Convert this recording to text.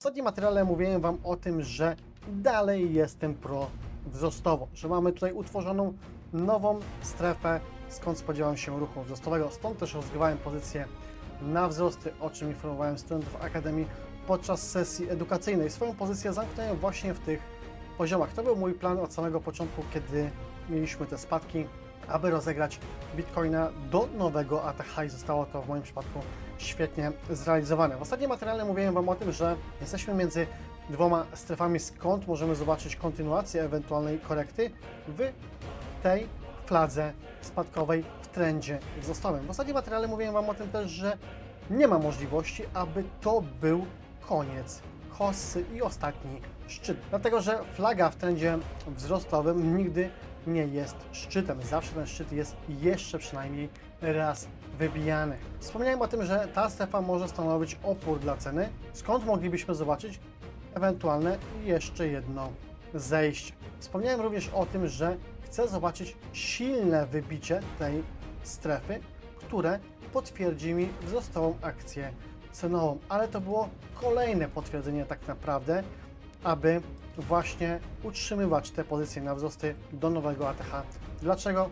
W ostatnim materiale mówiłem Wam o tym, że dalej jestem pro wzrostowo, że mamy tutaj utworzoną nową strefę, skąd spodziewam się ruchu wzrostowego. Stąd też rozgrywałem pozycję na wzrosty, o czym informowałem studentów Akademii podczas sesji edukacyjnej. Swoją pozycję zamknąłem właśnie w tych poziomach. To był mój plan od samego początku, kiedy mieliśmy te spadki, aby rozegrać Bitcoina do nowego ATH i zostało to w moim przypadku świetnie zrealizowane. W ostatnim materiale mówiłem Wam o tym, że jesteśmy między dwoma strefami, skąd możemy zobaczyć kontynuację ewentualnej korekty w tej fladze spadkowej w trendzie wzrostowym. W ostatnim materiale mówiłem Wam o tym też, że nie ma możliwości, aby to był koniec hossy i ostatni szczyt. Dlatego, że flaga w trendzie wzrostowym nigdy nie jest szczytem. Zawsze ten szczyt jest jeszcze przynajmniej raz wybijany. Wspomniałem o tym, że ta strefa może stanowić opór dla ceny, skąd moglibyśmy zobaczyć ewentualne jeszcze jedno zejście. Wspomniałem również o tym, że chcę zobaczyć silne wybicie tej strefy, które potwierdzi mi wzrostową akcję cenową, ale to było kolejne potwierdzenie tak naprawdę, aby właśnie utrzymywać te pozycje na wzrosty do nowego ATH. Dlaczego?